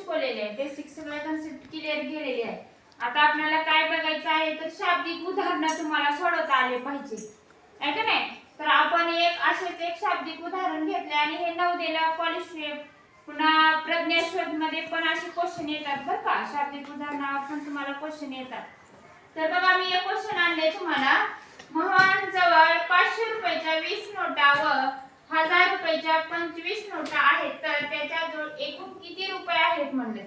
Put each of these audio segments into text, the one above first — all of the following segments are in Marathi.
शिकवलेले आहे बेसिक सगळ्या कन्सेप्ट क्लिअर केलेले आहे आता आपल्याला काय बघायचं आहे तर शाब्दिक उदाहरणं तुम्हाला सोडवता आले पाहिजे. आहे का नाही? तर आपण एक असेच एक शाब्दिक उदाहरण घेतले आणि हे नवदेला पॉलिश पुन्हा प्रज्ञाशोधमध्ये पण असे क्वेश्चन येतात बरं का. शाब्दिक उदाहरणावर पण तुम्हाला क्वेश्चन येतात. तर बघा मी एक क्वेश्चन आणले तुम्हाला. महान जवळ पाचशे रुपयाच्या वीस नोटा व हजार रुपयाच्या पंचवीस नोटा आहेत. तर त्याच्याजवळ एकूण किती आहेत म्हणले.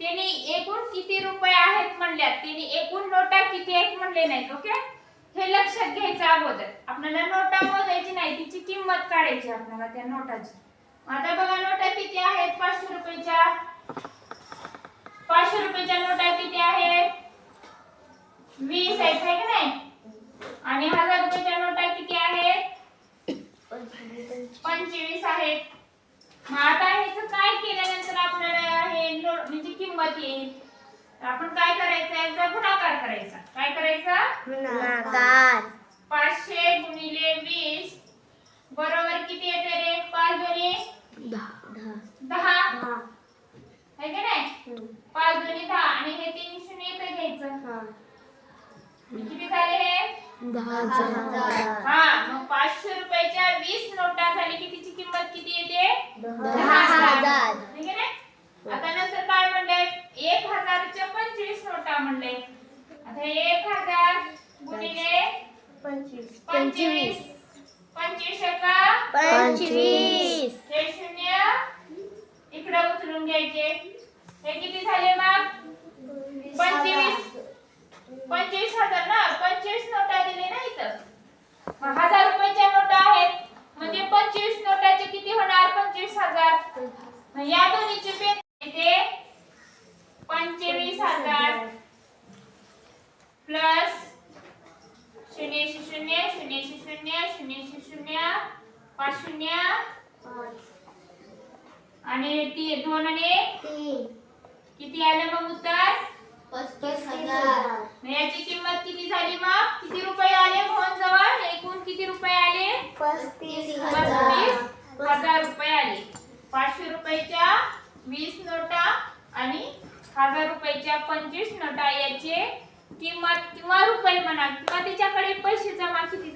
त्यांनी एकूण किती रुपये आहेत म्हणल्यात त्यांनी एकूण नोटा किती आहेत म्हणले नाहीत ओके? हे लक्षात घ्यायचं अगोदर. आपल्याला नोटा मोजायची नाही तिची किंमत काढायची आपल्याला त्या नोटाची. आता बघा नोटा किती आहेत? पाचशे रुपयाच्या. पाचशे रुपयाच्या नोटा किती आहेत? वीस आहेत है की नाही? आणि हजार रुपयाच्या नोटा किती आहेत? पंचवीस. आहेत. मग आता ह्याचं काय नो- किंमत येईल आपण काय करायचं याचा गुणाकार करायचा. काय करायचा? गुणाकार. पाचशे गुणिले वीस. बरोबर किती येते रे? पाच दोन्ही? दहा. दहा. दहा. है की नाही? पाच दोन्ही दहा. आणि हे तीन शून्य इथं घ्यायचं. किती झाले हे? हा मग पाचशे रुपयाच्या वीस नोटा झाली. की तिची किंमत किती येते? दहा हजार. ठीक आहे ना? आता नंतर काय म्हणले एक हजारच्या म्हणले आता एक हजार गुणिले पंचवीस. पंचवीस. पंचवीस एका. पंचवीस. हे शून्य. इकडे उचलून घ्यायचे. हे किती झाले मग? पंचवीस हजार ना पंचवीस नोटा दिले ना इथं मग हजार रुपयाच्या नोटा आहेत म्हणजे पंचवीस नोटाचे किती होणार पंचवीस हजार मग या दोन्हीचे बेरीज येते पंचवीस हजार प्लस शून्यशे शून्य शून्यशे शून्य शून्यशे शून्य पाच शून्य. आणि ती दोन आणि किती आलं मग उत्तर? पस्तीस हजार. मग याची किंमत किती झाली मग? किती रुपये आले मोहन जवळ एकूण किती रुपये आले? पस्तीस हजार. रुपये आले. पाचशे रुपयाच्या वीस नोटा आणि हजार रुपयाच्या पंचवीस नोटा याचे किंमत किंवा रुपये म्हणा किंवा त्याच्याकडे पैसे जमा किती